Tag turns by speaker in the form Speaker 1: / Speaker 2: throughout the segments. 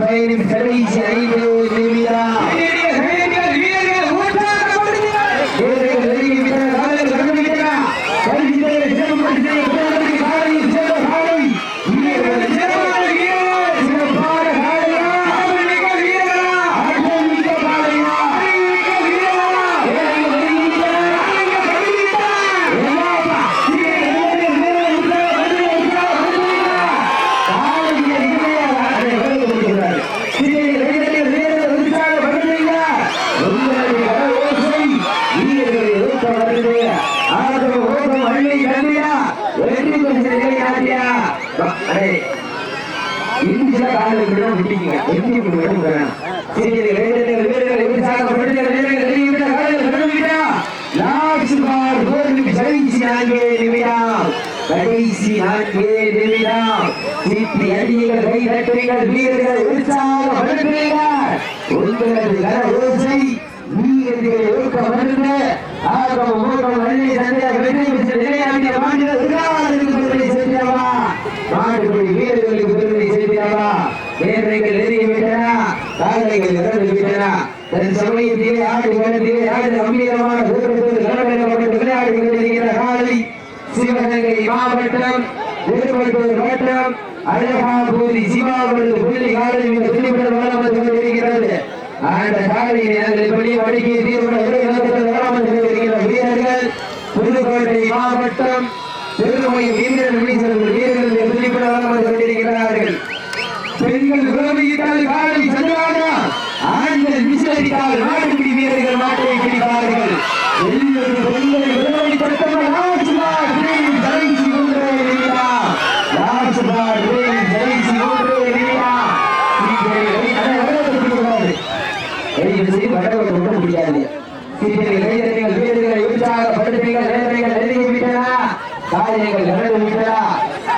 Speaker 1: பயணம் கடைசி ஐந்து நிமிடம் வீரர்கள் நெருங்கி அடே இந்திய காலை விட விட்டீங்க எம்பி விட வேணாம் சீனியர் வீரர்கள் வீரர்கள் வீரர்கள் லாஸ்ட் கடைசி நான்கே நிமிடம் கடைசி நான்கே நிமிடம் சீட்டி கை தட்டுங்கள் வீரர்கள் உங்களது கர ஓசை ஆர்வம் ஊக்கம் சந்தையாக வெற்றி பெற்ற நிலையாட்டிய மாநில உருவாவதற்கு பெருமை சேர்ந்தவா நாடுபடி வீரர்களுக்கு பெருமை சேர்ந்தவா நேர்மைகள் நெருங்கிவிட்டன விட்டன காலைகள் இறந்து தன் சமயத்திலே ஆடு களத்திலே ஆடு கம்பீரமான தூரத்தோடு களமிடப்பட்டு விளையாடி கொண்டிருக்கிற காலை சிவகங்கை மாவட்டம் திருப்பத்தூர் வட்டம் அழகாபூரி சிவாபுரி புள்ளி காலை மிக துணிபட வளர்ந்து கொண்டிருக்கிறது. அந்த காலையை நாங்கள் இப்படி வடக்கே தீர்மான வளம் கொண்டிருக்கிற வீரர்கள் புதுக்கோட்டை மாவட்டம் திருமயம் வீரர் வீரர்கள் வீரர்கள் துணிபட வளர்ந்து கொண்டிருக்கிறார்கள். பெண்கள் உறவிட்டால் காலை சென்றாங்க ஆண்கள் விசிலடித்தால் நாடுபிடி வீரர்கள் நாட்டை பிடிப்பார்கள். எல்லோரும் பெண்களை விரோதிப்படுத்தவர் ராஜ்குமார் பிரேம் வீரர்கள் காரியங்கள் நடந்து விட்டனா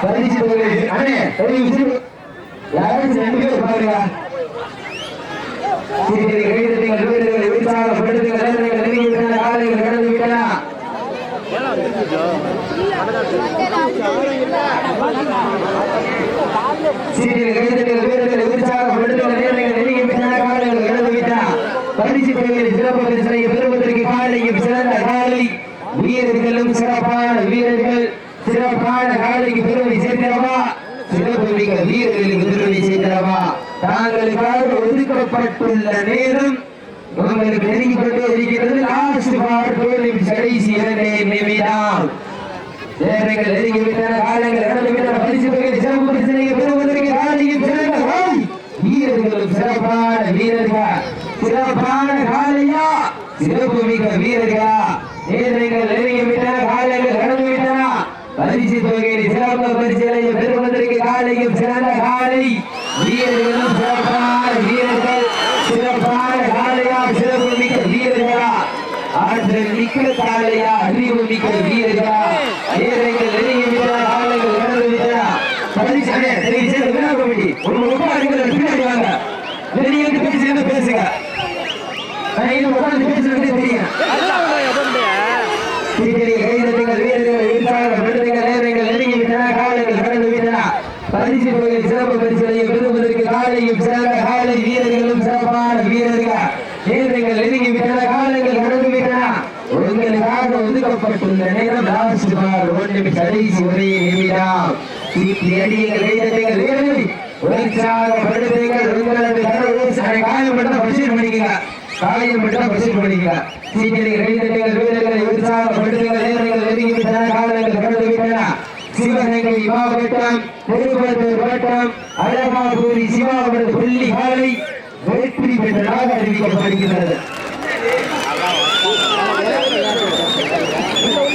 Speaker 1: பரிசு அண்ணே யாரும் ரெண்டு பேர் பாருங்க சீக்கிரம் கைதட்டுங்கள் வீரர்களை உற்சாகப்படுத்துங்கள் நேரங்கள் நெருங்கி விட்டன காலைகள் கடந்து விட்டன சீக்கிரம் கைதட்டுங்கள் வீரர்களை உற்சாகப்படுத்துங்கள் நேரங்கள் நெருங்கி விட்டன காலைகள் கடந்து விட்டன பரிசு தொகையில் சிறப்பு பரிசனை பெறுவதற்கு காலையும் சிறந்த காலை. வீரர்களும் சிறப்பான வீரர்கள் சிறப்பான காலைக்கு பெருமை சேர்க்கிறவா? சிறப்பு மிக்க வீரர்களுக்கு அல்லவா தாங்களுக்காக ஒதுக்கப்பட்டுள்ள நேரம் உங்களுக்கு நெருங்கிக் கொண்டே இருக்கிறது லாஸ்ட் பார் கடைசி இரண்டே நிமிடம். நேரங்கள் நெருங்கி காலங்கள் கடந்து பரிசு தொகை சிறப்பு பரிசனை பெறுவதற்கு காலையும் சிறந்த வீரர்களும் சிறப்பான வீரர்கள்? சிறப்பான காலையா? சிறப்பு மிக்க வீரர்களா? நேரங்கள் காலங்கள் பரிசு தொகையை சிறப்பு பெறுவதற்கு காலையும் சிறந்த காலை. வீரர்களும் சிறப்பான வீரர்கள் சிறப்பான காலையா சிறப்பு மிக்க வீரர்களா? ஆற்றல் மிக்க காலையா அறிவு மிக்க வீரர்களா? நேரங்கள் நெருங்கி விட்டன காலங்கள் கடந்து விட்டன பரிசு அண்ணே, தயவு செய்து விழா கமிட்டி. உங்க உட்காருங்க பின்னாடி வாங்க. வெளியே வந்து பேசுங்க. இது உட்கார்ந்து பேசுறது தெரியும் சீக்கிரம் கைதட்டுங்கள் வீரர்கள் உற்சாகப்படுத்துங்கள் நேரங்கள் நெருங்கி விட்டன காலங்கள் கடந்து விட்டன பரிசு தொகை சிறப்பு பரிசுகளையும் பெறுவதற்கு காலையும் சிறந்த காலை வீரர்களும் சிறப்பான வீரர்கள். நேரங்கள் நெருங்கி விட்டன. காலங்கள் கடந்து விட்டன. உங்களுக்காக ஒதுக்கப்பட்டுள்ள நேரம் லாஸ்ட் பார். ஒன்று கடைசி ஒரே நிமிடம். சீட்டி அடியுங்கள் கைதட்டுங்கள் வீரர்கள் உற்சாகப்படுத்துங்கள். உங்களது கனவு காயம் மட்டும் பண்ணிக்கங்க காயம் மட்டும் பண்ணிக்கங்க சீக்கிரம் வீரர்களை உற்சாகப்படுத்துங்கள். நேரங்கள் நெருங்கி விட்டன. காலங்கள் கடந்து விட்டன. சிவகங்கை மாவட்டம் திருப்பத்தூர் வட்டம் அழகாபூரி சிவாபுரம் புள்ளி காலை வெற்றி பெற்றதாக அறிவிக்கப்படுகிறது